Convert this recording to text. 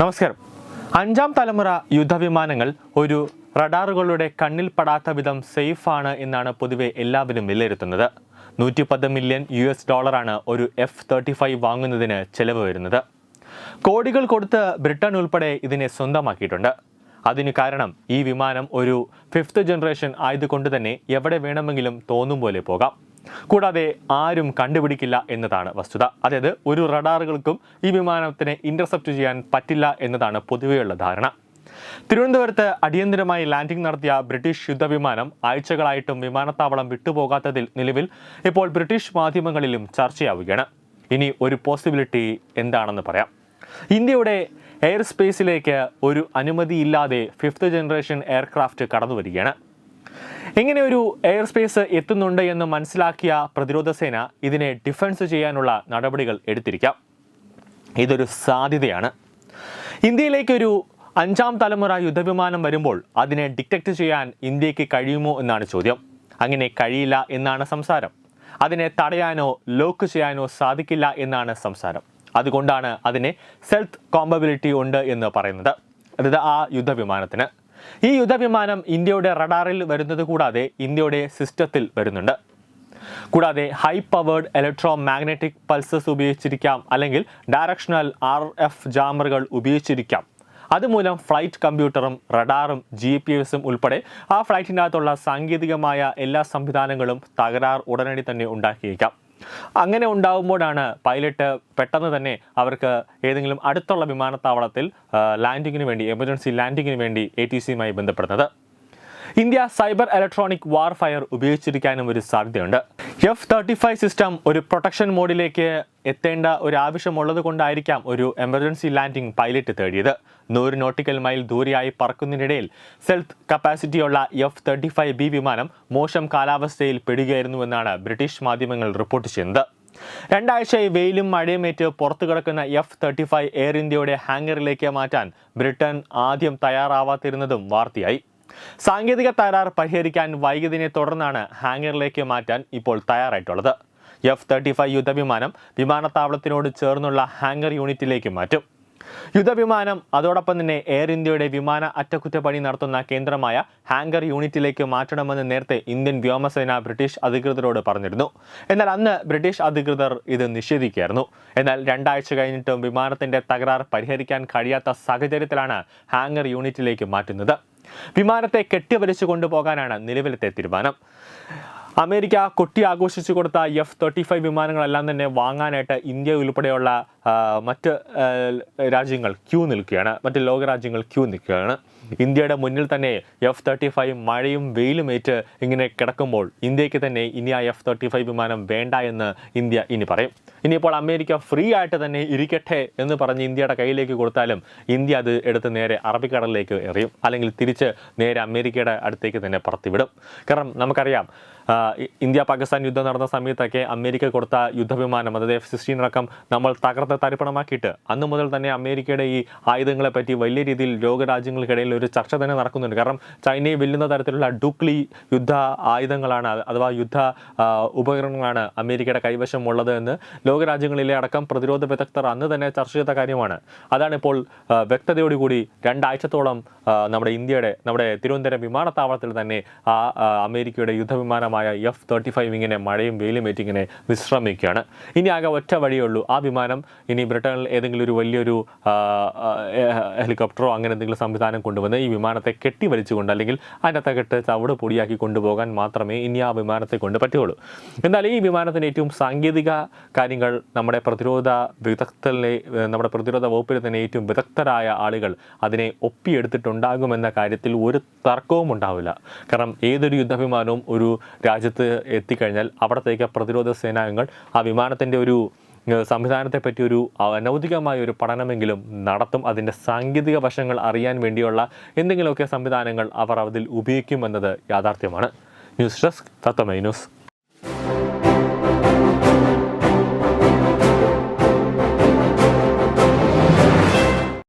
നമസ്കാരം. അഞ്ചാം തലമുറ യുദ്ധവിമാനങ്ങൾ ഒരു റഡാറുകളുടെ കണ്ണിൽ പെടാത്ത വിധം സേഫാണ് എന്നാണ് പൊതുവെ എല്ലാവരും വിലയിരുത്തുന്നത്. നൂറ്റി പത്ത് മില്യൺ യു എസ് ഡോളറാണ് ഒരു എഫ് തേർട്ടി ഫൈവ് വാങ്ങുന്നതിന് ചെലവ് വരുന്നത്. കോടികൾ കൊടുത്ത് ബ്രിട്ടൻ ഉൾപ്പെടെ ഇതിനെ സ്വന്തമാക്കിയിട്ടുണ്ട്. അതിന് കാരണം ഈ വിമാനം ഒരു ഫിഫ്ത്ത് ജനറേഷൻ ആയതുകൊണ്ട് തന്നെ എവിടെ വേണമെങ്കിലും തോന്നും പോലെ പോകാം. കൂടാതെ ആരും കണ്ടുപിടിക്കില്ല എന്നതാണ് വസ്തുത. അതായത് ഒരു റഡാറുകൾക്കും ഈ വിമാനത്തിനെ ഇന്റർസെപ്റ്റ് ചെയ്യാൻ പറ്റില്ല എന്നതാണ് പൊതുവെയുള്ള ധാരണ. തിരുവനന്തപുരത്ത് അടിയന്തരമായി ലാൻഡിംഗ് നടത്തിയ ബ്രിട്ടീഷ് യുദ്ധവിമാനം ആഴ്ചകളായിട്ടും വിമാനത്താവളം വിട്ടുപോകാത്തതിൽ നിലവിൽ ഇപ്പോൾ ബ്രിട്ടീഷ് മാധ്യമങ്ങളിലും ചർച്ചയാവുകയാണ്. ഇനി ഒരു പോസിബിലിറ്റി എന്താണെന്ന് പറയാം. ഇന്ത്യയുടെ എയർ സ്പേസിലേക്ക് ഒരു അനുമതിയില്ലാതെ ഫിഫ്ത്ത് ജനറേഷൻ എയർക്രാഫ്റ്റ് കടന്നു വരികയാണ് ഇങ്ങനെ ഒരു എയർ സ്പേസ് എത്തുന്നുണ്ട് എന്ന് മനസ്സിലാക്കിയ പ്രതിരോധ സേന ഇതിനെ ഡിഫൻസ് ചെയ്യാനുള്ള നടപടികൾ എടുത്തിരിക്കാം. ഇതൊരു സാധ്യതയാണ്. ഇന്ത്യയിലേക്ക് ഒരു അഞ്ചാം തലമുറ യുദ്ധവിമാനം വരുമ്പോൾ അതിനെ ഡിറ്റക്ട് ചെയ്യാൻ ഇന്ത്യയ്ക്ക് കഴിയുമോ എന്നാണ് ചോദ്യം. അങ്ങനെ കഴിയില്ല എന്നാണ് സംസാരം. അതിനെ തടയാനോ ലോക്ക് ചെയ്യാനോ സാധിക്കില്ല എന്നാണ് സംസാരം. അതുകൊണ്ടാണ് അതിനെ സെൽഫ് കോമ്പബിലിറ്റി ഉണ്ട് എന്ന് പറയുന്നത്. അതായത് ആ യുദ്ധവിമാനത്തിന്. ഈ യുദ്ധവിമാനം ഇന്ത്യയുടെ റഡാറിൽ വരുന്നത് കൂടാതെ ഇന്ത്യയുടെ സിസ്റ്റത്തിൽ വരുന്നുണ്ട്. കൂടാതെ high powered electro magnetic pulses ഉപയോഗിച്ചിരിക്കാം അല്ലെങ്കിൽ ഡയറക്ഷണൽ ആർ എഫ് ജാമറുകൾ ഉപയോഗിച്ചിരിക്കാം. അതുമൂലം ഫ്ലൈറ്റ് കമ്പ്യൂട്ടറും റഡാറും ജി പി എസും ഉൾപ്പെടെ ആ ഫ്ലൈറ്റിനകത്തുള്ള സാങ്കേതികമായ എല്ലാ സംവിധാനങ്ങളും തകരാർ ഉടനടി തന്നെ ഉണ്ടാക്കിയേക്കാം. അങ്ങനെ ഉണ്ടാകുമ്പോഴാണ് പൈലറ്റ് പെട്ടെന്ന് തന്നെ അവർക്ക് ഏതെങ്കിലും അടുത്തുള്ള വിമാനത്താവളത്തിൽ ലാൻഡിങ്ങിന് വേണ്ടി എമർജൻസി ലാൻഡിങ്ങിന് വേണ്ടി എ ടി സിയുമായി ബന്ധപ്പെടുന്നത്. ഇന്ത്യ സൈബർ ഇലക്ട്രോണിക് വാർഫയർ ഉപയോഗിച്ചിരിക്കാനും ഒരു സാധ്യതയുണ്ട്. എഫ് തേർട്ടി ഫൈവ് സിസ്റ്റം ഒരു പ്രൊട്ടക്ഷൻ മോഡിലേക്ക് എത്തേണ്ട ഒരു ആവശ്യമുള്ളത് കൊണ്ടായിരിക്കാം ഒരു എമർജൻസി ലാൻഡിംഗ് പൈലറ്റ് തേടിയത്. നൂറ് നോട്ടിക്കൽ മൈൽ ദൂരെയായി പറക്കുന്നതിനിടയിൽ സെൽത്ത് കപ്പാസിറ്റിയുള്ള എഫ് തേർട്ടി ഫൈവ് ബി വിമാനം മോശം കാലാവസ്ഥയിൽ പെടുകയായിരുന്നുവെന്നാണ് ബ്രിട്ടീഷ് മാധ്യമങ്ങൾ റിപ്പോർട്ട് ചെയ്യുന്നത്. രണ്ടാഴ്ചയായി വെയിലും മഴയുമേറ്റ് പുറത്തു കിടക്കുന്ന എഫ് തേർട്ടി ഫൈവ് എയർ ഇന്ത്യയുടെ ഹാങ്ങറിലേക്ക് മാറ്റാൻ ബ്രിട്ടൻ ആദ്യം തയ്യാറാവാത്തിരുന്നതും വാർത്തയായി. സാങ്കേതിക തകരാർ പരിഹരിക്കാൻ വൈകിയതിനെ തുടർന്നാണ് ഹാങ്ങറിലേക്ക് മാറ്റാൻ ഇപ്പോൾ തയ്യാറായിട്ടുള്ളത്. എഫ് തേർട്ടി ഫൈവ് യുദ്ധവിമാനം വിമാനത്താവളത്തിനോട് ചേർന്നുള്ള ഹാങ്ങർ യൂണിറ്റിലേക്ക് മാറ്റും. യുദ്ധവിമാനം അതോടൊപ്പം തന്നെ എയർ ഇന്ത്യയുടെ വിമാന അറ്റകുറ്റപ്പണി നടത്തുന്ന കേന്ദ്രമായ ഹാങ്കർ യൂണിറ്റിലേക്ക് മാറ്റണമെന്ന് നേരത്തെ ഇന്ത്യൻ വ്യോമസേന ബ്രിട്ടീഷ് അധികൃതരോട് പറഞ്ഞിരുന്നു. എന്നാൽ അന്ന് ബ്രിട്ടീഷ് അധികൃതർ ഇത് നിഷേധിക്കുകയായിരുന്നു. എന്നാൽ രണ്ടാഴ്ച കഴിഞ്ഞിട്ടും വിമാനത്തിന്റെ തകരാർ പരിഹരിക്കാൻ കഴിയാത്ത സാഹചര്യത്തിലാണ് ഹാങ്കർ യൂണിറ്റിലേക്ക് മാറ്റുന്നത്. വിമാനത്തെ കെട്ടിവലിച്ചു കൊണ്ടുപോകാനാണ് നിലവിലത്തെ തീരുമാനം. അമേരിക്ക കൊട്ടി ആഘോഷിച്ചു കൊടുത്ത എഫ് തേർട്ടി ഫൈവ് വിമാനങ്ങളെല്ലാം തന്നെ വാങ്ങാനായിട്ട് ഇന്ത്യ ഉൾപ്പെടെയുള്ള മറ്റ് രാജ്യങ്ങൾ ക്യൂ നിൽക്കുകയാണ്. മറ്റ് ലോകരാജ്യങ്ങൾ ക്യൂ നിൽക്കുകയാണ്. ഇന്ത്യയുടെ മുന്നിൽ തന്നെ എഫ് തേർട്ടി ഫൈവ് മഴയും വെയിലും ഏറ്റ് ഇങ്ങനെ കിടക്കുമ്പോൾ ഇന്ത്യയ്ക്ക് തന്നെ ഇനി ആ എഫ് തേർട്ടി ഫൈവ് വിമാനം വേണ്ട എന്ന് ഇന്ത്യ ഇനി പറയും. ഇനിയിപ്പോൾ അമേരിക്ക ഫ്രീ ആയിട്ട് തന്നെ ഇരിക്കട്ടെ എന്ന് പറഞ്ഞ് ഇന്ത്യയുടെ കയ്യിലേക്ക് കൊടുത്താലും ഇന്ത്യ അത് എടുത്ത് നേരെ അറബിക്കടലിലേക്ക് എറിയും. അല്ലെങ്കിൽ തിരിച്ച് നേരെ അമേരിക്കയുടെ അടുത്തേക്ക് തന്നെ പറത്തിവിടും. കാരണം നമുക്കറിയാം ഇന്ത്യ പാകിസ്ഥാൻ യുദ്ധം നടന്ന സമയത്തൊക്കെ അമേരിക്ക കൊടുത്ത യുദ്ധവിമാനം അതായത് എഫ് സിക്സ്റ്റീൻ അടക്കം നമ്മൾ തകർത്ത് തരിപ്പണമാക്കിയിട്ട് അന്ന് മുതൽ തന്നെ അമേരിക്കയുടെ ഈ ആയുധങ്ങളെ പറ്റി വലിയ രീതിയിൽ ലോകരാജ്യങ്ങൾക്കിടയിൽ ഒരു ചർച്ച തന്നെ നടക്കുന്നുണ്ട്. കാരണം ചൈനയെ വെല്ലുന്ന തരത്തിലുള്ള ഡുക്ലി യുദ്ധ ആയുധങ്ങളാണ് അഥവാ യുദ്ധ ഉപകരണങ്ങളാണ് അമേരിക്കയുടെ കൈവശം ഉള്ളത് എന്ന് ലോകരാജ്യങ്ങളിലെ അടക്കം പ്രതിരോധ വിദഗ്ധർ അന്ന് തന്നെ ചർച്ച ചെയ്ത കാര്യമാണ്. അതാണ് ഇപ്പോൾ വ്യക്തതയോടുകൂടി രണ്ടാഴ്ചത്തോളം നമ്മുടെ ഇന്ത്യയുടെ നമ്മുടെ തിരുവനന്തപുരം വിമാനത്താവളത്തിൽ തന്നെ ആ അമേരിക്കയുടെ യുദ്ധവിമാനമായ എഫ് തേർട്ടി ഫൈവ് ഇങ്ങനെ മഴയും വെയിലും ഏറ്റിങ്ങനെ വിശ്രമിക്കുകയാണ്. ഇനി ആകെ ഒറ്റ വഴിയേ ഉള്ളൂ. ആ വിമാനം ഇനി ബ്രിട്ടനിൽ ഏതെങ്കിലും ഒരു വലിയൊരു ഹെലികോപ്റ്ററോ അങ്ങനെ എന്തെങ്കിലും സംവിധാനം കൊണ്ടുവന്ന് ഈ വിമാനത്തെ കെട്ടി വലിച്ചുകൊണ്ട് അല്ലെങ്കിൽ അതിന്റെ തകട്ട് ചവിട് പൊടിയാക്കി കൊണ്ടുപോകാൻ മാത്രമേ ഇനി ആ വിമാനത്തെ കൊണ്ട് പറ്റുകയുള്ളൂ. എന്നാൽ ഈ വിമാനത്തിന്റെ ഏറ്റവും സാങ്കേതിക കാര്യങ്ങൾ നമ്മുടെ പ്രതിരോധ വിദഗ്ധനെ നമ്മുടെ പ്രതിരോധ വകുപ്പിൽ തന്നെ ഏറ്റവും വിദഗ്ധരായ ആളുകൾ അതിനെ ഒപ്പിയെടുത്തിട്ടുണ്ടാകുമെന്ന കാര്യത്തിൽ ഒരു തർക്കവും ഉണ്ടാവില്ല. കാരണം ഏതൊരു യുദ്ധവിമാനവും ഒരു രാജ്യത്ത് എത്തിക്കഴിഞ്ഞാൽ അവിടത്തേക്ക് പ്രതിരോധ സേനാംഗങ്ങൾ ആ വിമാനത്തിന്റെ ഒരു സംവിധാനത്തെപ്പറ്റി ഒരു അനൗദികമായ ഒരു പഠനമെങ്കിലും നടത്തും. അതിന്റെ സാങ്കേതിക വശങ്ങൾ അറിയാൻ വേണ്ടിയുള്ള എന്തെങ്കിലുമൊക്കെ സംവിധാനങ്ങൾ അവർ അതിൽ ഉപയോഗിക്കുമെന്നത് യാഥാർത്ഥ്യമാണ്. News desk Thathamai news.